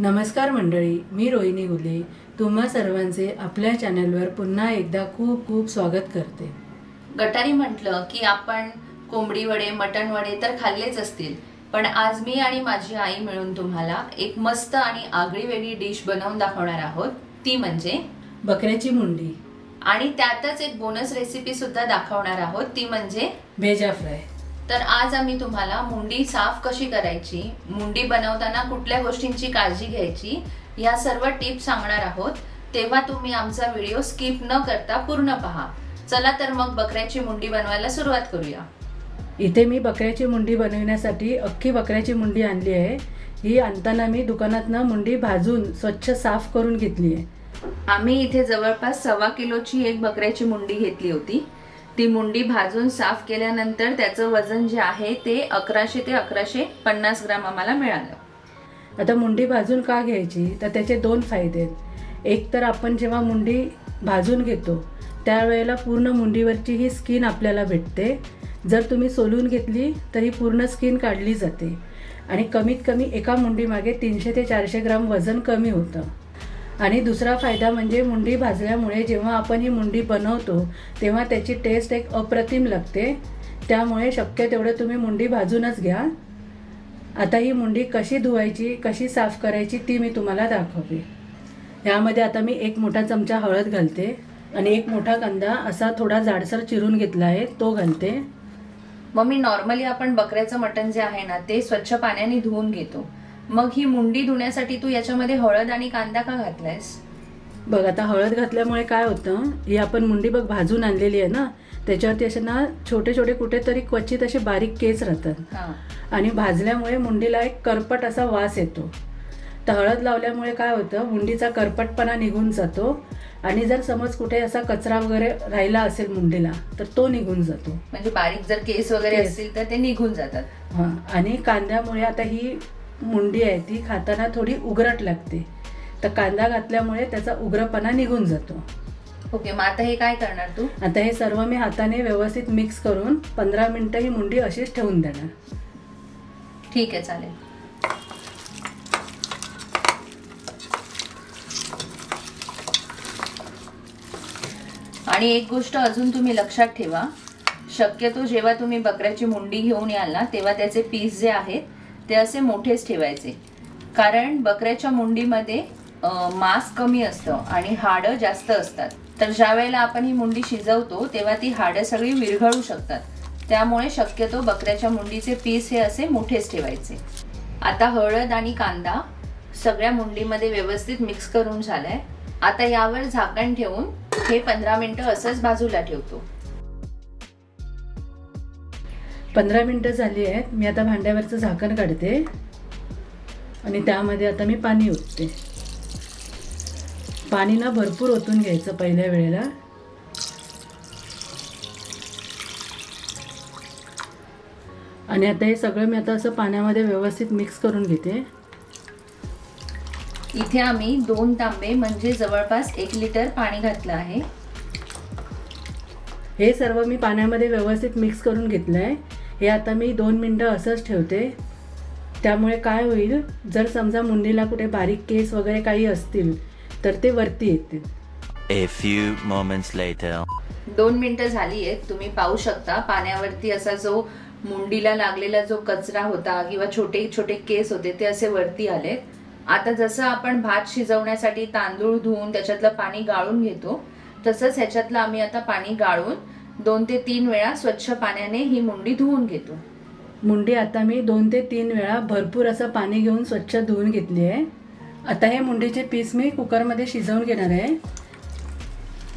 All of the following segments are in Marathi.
नमस्कार मंडळी मी रोहिणी गुले. तुम्हा सर्वांचे आपल्या चॅनलवर पुन्हा एकदा खूप खूप स्वागत करते. गटारी म्हटलं की आपण कोंबडी वडे मटण वडे तर खाल्लेच असतील पण आज मी आणि माझी आई मिळून तुम्हाला एक मस्त आणि आगळी वेगळी डिश बनवून दाखवणार आहोत. ती म्हणजे बकऱ्याची मुंडी. आणि त्यातच एक बोनस रेसिपी सुद्धा दाखवणार आहोत. ती म्हणजे भेजा फ्राय. तर आज आम्ही तुम्हाला मुंडी साफ कशी करायची मुंडी बनवताना कुठल्या गोष्टींची काळजी घ्यायची या सर्व टिप्स सांगणार आहोत. तेव्हा तुम्ही आमचा व्हिडिओ स्किप न करता पूर्ण पहा. चला तर मग बकऱ्याची मुंडी बनवायला सुरुवात करूया. इथे मी बकऱ्याची मुंडी बनवण्यासाठी अख्खी बकऱ्याची मुंडी आणली आहे. ही आणताना मी दुकानातनं मुंडी भाजून स्वच्छ साफ करून घेतली आहे. आम्ही इथे जवळपास सव्वा किलोची एक बकऱ्याची मुंडी घेतली होती. ती मुंडी भाजून साफ केल्यानंतर त्याचं वजन जे आहे ते अकराशे ते अकराशे पन्नास ग्राम आम्हाला मिळालं. आता मुंडी भाजून का घ्यायची? तर त्याचे दोन फायदे आहेत. एक तर आपण जेव्हा मुंडी भाजून घेतो त्यावेळेला पूर्ण मुंडीवरची ही स्किन आपल्याला भेटते. जर तुम्ही सोलून घेतली तर ही पूर्ण स्किन काढली जाते. आणि कमीत कमी एका मुंडीमागे तीनशे ते चारशे ग्राम वजन कमी होतं. आणि दुसरा फायदा म्हणजे मुंडी भाजल्यामुळे जेव्हा आपण ही मुंडी बनवतो तेव्हा त्याची टेस्ट एक अप्रतिम लागते. त्यामुळे शक्य तेवढं तुम्ही मुंडी भाजूनच घ्या. आता ही मुंडी कशी धुवायची कशी साफ करायची ती मी तुम्हाला दाखवते. यामध्ये आता मी एक मोठा चमचा हळद घालते आणि एक मोठा कांदा असा थोडा जाडसर चिरून घेतला आहे तो घालते. मग मी नॉर्मली आपण बकऱ्याचं मटण जे आहे ना ते स्वच्छ पाण्याने धुवून घेतो. मग ही मुंडी धुण्यासाठी तू याच्यामध्ये हळद आणि कांदा का घातलायस? बघ आता हळद घातल्यामुळे काय होतं ही आपण मुंडी बघ भाजून आणलेली आहे ना त्याच्यावरती असे ना छोटे छोटे कुठेतरी क्वचित असे बारीक केस राहतात. हा. आणि भाजल्यामुळे मुंडीला एक करपट असा वास येतो. तर हळद लावल्यामुळे काय होतं मुंडीचा करपटपणा निघून जातो. आणि जर समज कुठे असा कचरा वगैरे राहिला असेल मुंडीला तर तो निघून जातो. म्हणजे बारीक जर केस वगैरे. असतील तर ते निघून जातात. हां. आणि कांद्यामुळे आता ही मुंडी आहे ती खाताना थोडी उघरट लागते. तर कांदा घातल्यामुळे त्याचा उग्रपणा निघून जातो. ओके मग आता हे काय करणार तू? आता हे सर्व मी हाताने व्यवस्थित मिक्स करून पंधरा मिनटं ही मुंडी अशीच ठेवून देणार. ठीक आहे चालेल. आणि एक गोष्ट अजून तुम्ही लक्षात ठेवा. शक्यतो जेव्हा तुम्ही बकऱ्याची मुंडी घेऊन याल ना तेव्हा त्याचे पीस जे आहेत ते असे मोठेच ठेवायचे. कारण बकऱ्याच्या मुंडीमध्ये मांस कमी असतं आणि हाडं जास्त असतात. तर ज्या वेळेला आपण ही मुंडी शिजवतो तेव्हा ती हाडं सगळी विरघळू शकतात. त्यामुळे शक्यतो बकऱ्याच्या मुंडीचे पीस हे असे मोठेच ठेवायचे. आता हळद आणि कांदा सगळ्या मुंडीमध्ये व्यवस्थित मिक्स करून झालाय. आता यावर झाकण ठेवून हे पंधरा मिनिटं असंच बाजूला ठेवतो. पंधरा मिनटं झाली आहेत. मी आता भांड्यावरचं झाकण काढते. आणि त्यामध्ये आता मी पाणी ओतते. पाणी ना भरपूर ओतून घ्यायचं पहिल्या वेळेला. आणि आता हे सगळं मी आता असं पाण्यामध्ये व्यवस्थित मिक्स करून घेते. इथे आम्ही दोन तांबे म्हणजे जवळपास एक लिटर पाणी घातलं आहे. हे सर्व मी पाण्यामध्ये व्यवस्थित मिक्स करून घेतलं आहे हे आता मी दोन मिनटं असंच ठेवते. त्यामुळे काय होईल जर समजा मुंडीला कुठे बारीक केस वगैरे काही असतील तर ते वरती येतील. A few moments later. दोन मिनिटं झाली आहेत तुम्ही पाहू शकता. पाण्यावरती असा जो मुंडीला लागलेला जो कचरा होता किंवा छोटे छोटे केस होते ते असे वरती आलेत. आता जसं आपण भात शिजवण्यासाठी तांदूळ धुवून त्याच्यातलं पाणी गाळून घेतो तसंच ह्याच्यातलं आम्ही आता पाणी गाळून दोन ते तीन वेळा स्वच्छ पाण्याने ही मुंडी धुवून घेतो. मुंडी आता मी दोन ते तीन वेळा भरपूर असं पाणी घेऊन स्वच्छ धुवून घेतली आहे. आता हे मुंडीचे पीस मी कुकरमध्ये शिजवून घेणार आहे.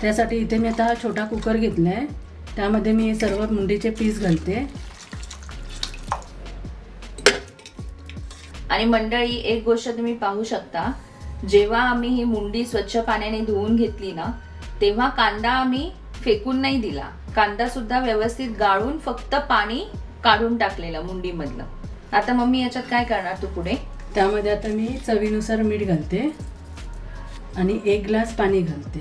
त्यासाठी इथे मी आता हा छोटा कुकर घेतला आहे त्यामध्ये मी हे सर्व मुंडीचे पीस घालते. आणि मंडळी एक गोष्ट तुम्ही पाहू शकता. जेव्हा आम्ही ही मुंडी स्वच्छ पाण्याने धुवून घेतली ना तेव्हा कांदा आम्ही फेकून नाही दिला. कांदा सुद्धा व्यवस्थित गाळून फक्त पाणी काढून टाकलेलं मुंडीमधलं. आता मम्मी याच्यात काय करणार तू पुढे? त्यामध्ये आता मी चवीनुसार मीठ घालते आणि एक ग्लास पाणी घालते.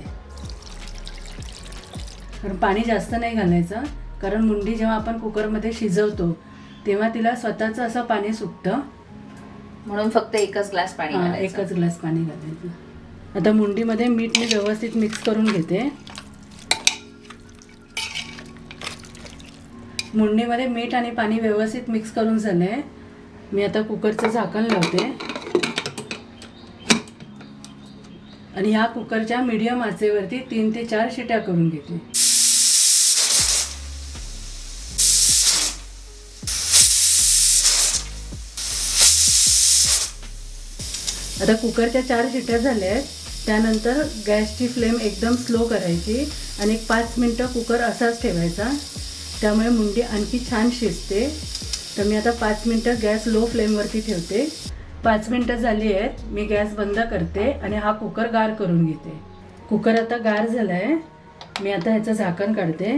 कारण पाणी जास्त नाही घालायचं कारण मुंडी जेव्हा आपण कुकरमध्ये शिजवतो तेव्हा तिला स्वतःचं असं पाणी सुटतं. म्हणून फक्त एकच ग्लास पाणी. एकच ग्लास पाणी घालायचं. आता मुंडीमध्ये मीठ मी व्यवस्थित मिक्स करून घेते. मुंडणीमध्ये मीठ आणि पाणी व्यवस्थित मिक्स करून झालं आहे मी आता कुकरचं झाकण लावते. आणि ह्या कुकरच्या मीडियम आचेवरती तीन ते चार शिट्या करून घेते. आता कुकरच्या चार शिट्या झाल्या आहेत. त्यानंतर गॅसची फ्लेम एकदम स्लो करायची. आणि एक पाच मिनटं कुकर असाच ठेवायचा. त्यामुळे मुंडी आणखी छान शिजते. तर मी आता पाच मिनटं गॅस लो फ्लेमवरती ठेवते. पाच मिनटं झाली आहेत. मी गॅस बंद करते आणि हा कुकर गार करून घेते. कुकर आता गार झाला आहे मी आता ह्याचं झाकण काढते.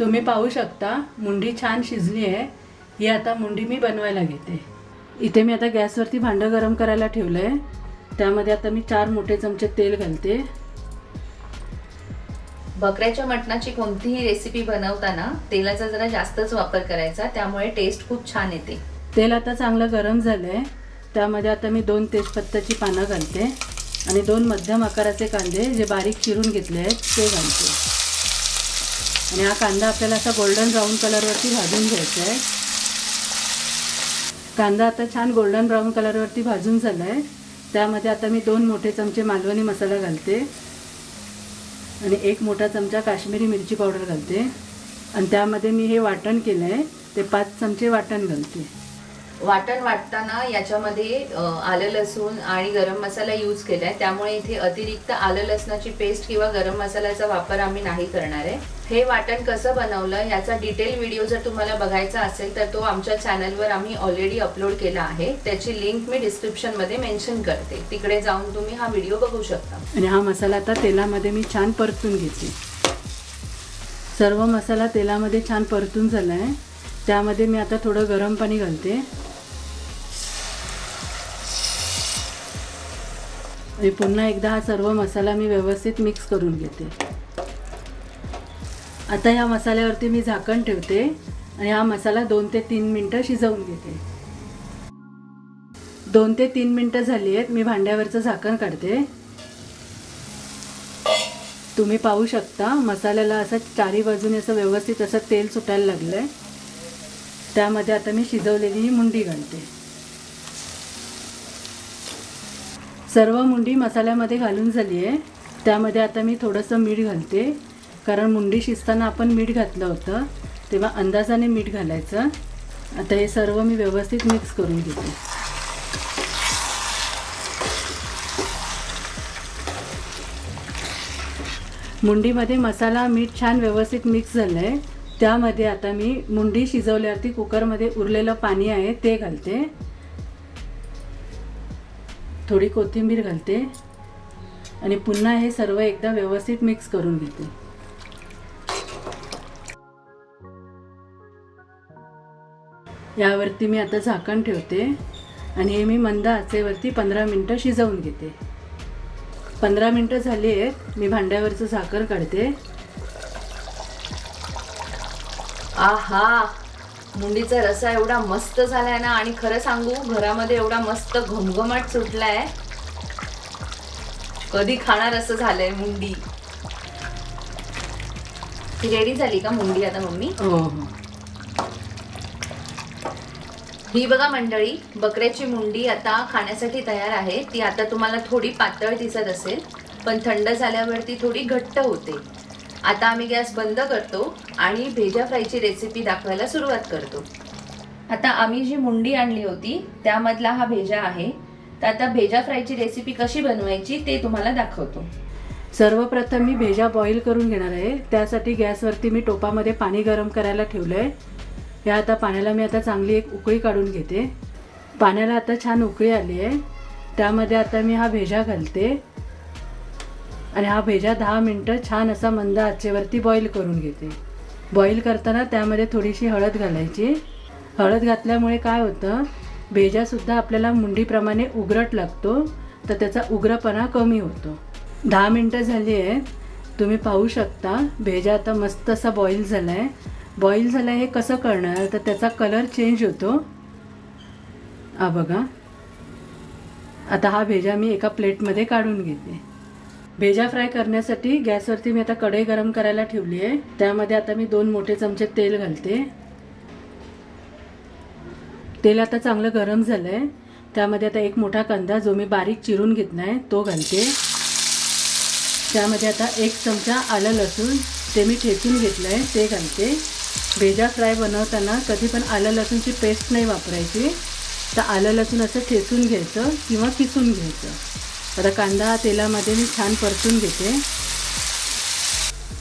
तुम्ही पाहू शकता मुंडी छान शिजली आहे. ही आता मुंडी मी बनवायला घेते. इथे मी आता गॅसवरती भांडं गरम करायला ठेवलं आहे त्यामध्ये आता मी चार मोठे चमचे तेल घालते. बकऱ्याच्या मटणाची कोणतीही रेसिपी बनवताना तेलाचा जरा जास्तच वापर करायचा त्यामुळे टेस्ट खूप छान येते. तेल आता चांगलं गरम झालं आहे त्यामध्ये आता मी दोन तेजपत्ताची पानं घालते आणि दोन मध्यम आकाराचे कांदे जे बारीक चिरून घेतले आहेत ते घालते. आणि हा कांदा आपल्याला असा गोल्डन ब्राऊन कलरवरती भाजून घ्यायचा आहे. कांदा आता छान गोल्डन ब्राऊन कलरवरती भाजून झाला आहे त्यामध्ये आता मी दोन मोठे चमचे मालवणी मसाला घालते. आणि एक मोठा चमचा काश्मीरी मिरची पावडर घालते. आणि त्यामध्ये मी हे वाटण केलं आहे ते पाच चमचे वाटण घालते. वाटण वाटताना याच्यामध्ये आलं लसूण आणि गरम मसाला यूज केलाय. त्यामुळे इथे अतिरिक्त आलं लसणाची पेस्ट किंवा गरम मसाल्याचा वापर आम्ही नाही करणार आहे. हे वाटण कसं बनवलं याचा डिटेल व्हिडिओ जर तुम्हाला बघायचा असेल तर तो आमच्या चॅनलवर आम्ही ऑलरेडी अपलोड केला आहे. त्याची लिंक मी डिस्क्रिप्शनमध्ये मेन्शन करते. तिकडे जाऊन तुम्ही हा व्हिडिओ बघू शकता. आणि हा मसाला आता तेलामध्ये मी छान परतून घेते. सर्व मसाला तेलामध्ये छान परतून झाला आहे त्यामध्ये मी आता थोडं गरम पाणी घालते. आणि पुन्हा एकदा हा सर्व मसाला मी व्यवस्थित मिक्स करून घेते. आता ह्या मसाल्यावरती मी झाकण ठेवते आणि हा मसाला दोन ते तीन मिनटं शिजवून घेते. दोन ते तीन मिनटं झाली आहेत मी भांड्यावरचं झाकण काढते. तुम्ही पाहू शकता मसाल्याला असं चारी बाजूने असं व्यवस्थित असं तेल सुटायला लागलं आहे त्यामध्ये आता मी शिजवलेली ही मुंडी घालते. सर्व मुंडी मसाल्यामध्ये घालून झाली आहे त्यामध्ये आता मी थोडंसं मीठ घालते. कारण मुंडी शिजताना आपण मीठ घातलं होतं तेव्हा अंदाजाने मीठ घालायचं. आता हे सर्व मी व्यवस्थित मिक्स करून घेते. मुंडीमध्ये मसाला मीठ छान व्यवस्थित मिक्स झालं आहे त्यामध्ये आता मी मुंडी शिजवल्यावरती कुकरमध्ये उरलेलं पाणी आहे ते घालते. थोडी कोथिंबीर घालते आणि पुन्हा हे सर्व एकदा व्यवस्थित मिक्स करून घेते. यावरती मी आता झाकण ठेवते आणि हे मी मंद आचेवरती पंधरा मिनटं शिजवून घेते. पंधरा मिनटं झाली आहेत मी भांड्यावरचं झाकण काढते. आहा! मुंडीचा रसा एवढा मस्त झालाय ना आणि खरं सांगू घरामध्ये एवढा मस्त घमघमाट सुटलाय. कधी खाणार असं झालंय मुंडी? ती रेडी झाली का मुंडी आता मम्मी? हो हो. ही बघा मंडळी बकऱ्याची मुंडी आता खाण्यासाठी तयार आहे. ती आता तुम्हाला थोडी पातळ दिसत असेल पण थंड झाल्यावरती थोडी घट्ट होते. आता आम्ही गॅस बंद करतो आणि भेजा फ्रायची रेसिपी दाखवायला सुरुवात करतो. आता आम्ही जी मुंडी आणली होती त्यामधला हा भेजा आहे. तर आता भेजा फ्रायची रेसिपी कशी बनवायची ते तुम्हाला दाखवतो. सर्वप्रथम मी भेजा बॉईल करून घेणार आहे. त्यासाठी गॅसवरती मी टोपामध्ये पाणी गरम करायला ठेवलं आहे या आता पाण्याला मी आता चांगली एक उकळी काढून घेते. पाण्याला आता छान उकळी आली आहे. त्यामध्ये आता मी हा भेजा घालते. आणि हा भेजा दहा मिनटं छान असा मंद आचेवरती बॉईल करून घेते. बॉईल करताना त्यामध्ये थोडीशी हळद घालायची. हळद घातल्यामुळे काय होतं? भेजासुद्धा आपल्याला मुंडीप्रमाणे उघरट लागतो तर त्याचा उग्रपणा कमी होतो. दहा मिनटं झाली आहे. तुम्ही पाहू शकता भेजा आता मस्त असा बॉईल झाला आहे बॉईल झाला हे कसं करणार? तर त्याचा कलर चेंज होतो. हा बघा. आता हा भेजा मी एका प्लेटमध्ये काढून घेते. भेजा फ्राय करण्यासाठी गॅसवरती मी आता कढई गरम करायला ठेवली आहे. त्यामध्ये आता मी दोन मोठे चमचे तेल घालते. तेल आता चांगलं गरम झालं आहे त्यामध्ये आता एक मोठा कांदा जो मी बारीक चिरून घेतला आहे तो घालते. त्यामध्ये आता एक चमचा आलं लसूण ते मी ठेचून घेतलं आहे ते घालते. भेजा फ्राय बनवताना कधी पण आलं लसूणची पेस्ट नाही वापरायची. तर आलं लसूण असं ठेचून घ्यायचं किंवा किसून घ्यायचं. आता कांदा तेलामध्ये मी छान परतून घेते.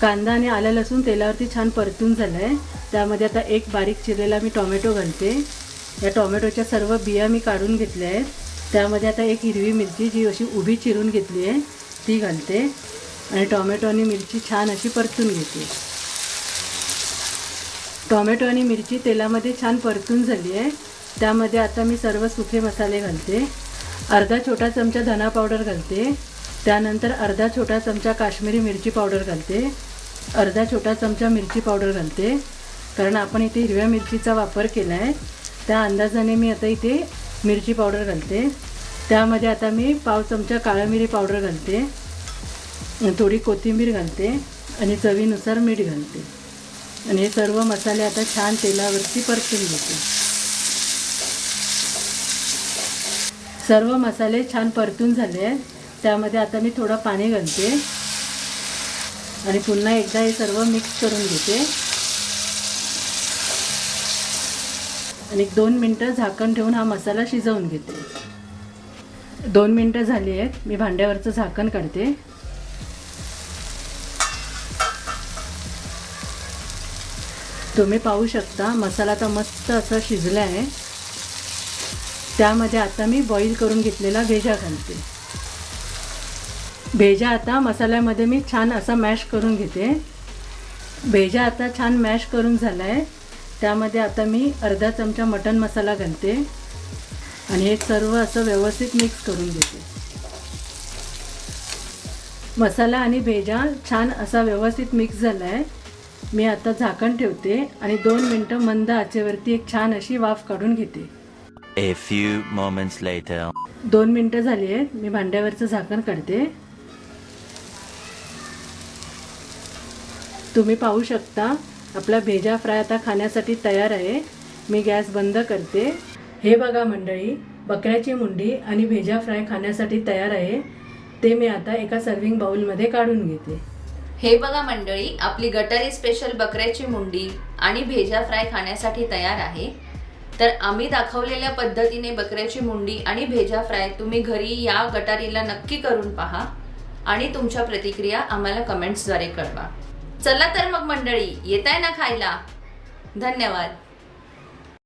कांदा आणि आलं लसूण तेलावरती छान परतून झालं आहे त्यामध्ये आता एक बारीक चिरलेला मी टॉमॅटो घालते. या टॉमॅटोच्या सर्व बिया मी काढून घेतल्या आहेत. त्यामध्ये आता एक हिरवी मिरची जी अशी उभी चिरून घेतली आहे ती घालते. आणि टॉमॅटो आणि मिरची छान अशी परतून घेते. टॉमॅटो आणि मिरची तेलामध्ये छान परतून झाली आहे. त्यामध्ये आता मी सर्व सुखे मसाले घालते. अर्धा छोटा चमचा धना पावडर घालते. त्यानंतर अर्धा छोटा चमचा काश्मीरी मिरची पावडर घालते. अर्धा छोटा चमचा मिरची पावडर घालते. कारण आपण इथे हिरव्या मिरचीचा वापर केला आहे त्या अंदाजाने मी आता इथे मिरची पावडर घालते. त्यामध्ये आता मी पाव चमचा काळा मिरी पावडर घालते. थोडी कोथिंबीर घालते आणि चवीनुसार मीठ घालते. आणि हे सर्व मसाले आता छान तेलावरती परतून घेते. सर्व मसाले छान परतून झाले आहेत. त्यामध्ये आता मी थोडं पाणी घालते. आणि पुन्हा एकदा हे सर्व मिक्स करून घेते. आणि एक दोन मिनटं झाकण ठेवून हा मसाला शिजवून घेते. दोन मिनटं झाली आहेत. मी भांड्यावरचं झाकण काढते. तुम्ही पाहू शकता मसाला तर मस्त असा शिजला आहे. त्यामध्ये आता मी बॉईल करून घेतलेला भेजा घालते. भेजा आता मसाल्यामध्ये मी छान असा मॅश करून घेते. भेजा आता छान मॅश करून झाला आहे त्यामध्ये आता मी अर्धा चमचा मटन मसाला घालते. आणि हे सर्व असं व्यवस्थित मिक्स करून घेते. मसाला आणि भेजा छान असा व्यवस्थित मिक्स झाला आहे मी आता झाकण ठेवते आणि दोन मिनटं मंद आचेवरती एक छान अशी वाफ काढून घेते. A few moments later. दोन मिनटं झाली आहेत. मी भांड्यावरचं झाकण काढते. तुम्ही पाहू शकता आपला भेजा फ्राय आता खाण्यासाठी तयार आहे. मी गॅस बंद करते. हे बघा मंडळी बकऱ्याची मुंडी आणि भेजा फ्राय खाण्यासाठी तयार आहे. ते मी आता एका सर्विंग बाउलमध्ये काढून घेते. हे बघा मंडळी आपली गटारी स्पेशल बकऱ्याची मुंडी आणि भेजा फ्राय खाण्यासाठी तयार आहे. तर आम्ही दाखवलेल्या पद्धतीने बकऱ्याची मुंडी आणि भेजा फ्राय तुम्ही घरी या गटारीला नक्की करून पहा आणि तुमच्या प्रतिक्रिया आम्हाला कमेंट्सद्वारे कळवा. चला तर मग मंडळी येत आहे ना खायला? धन्यवाद.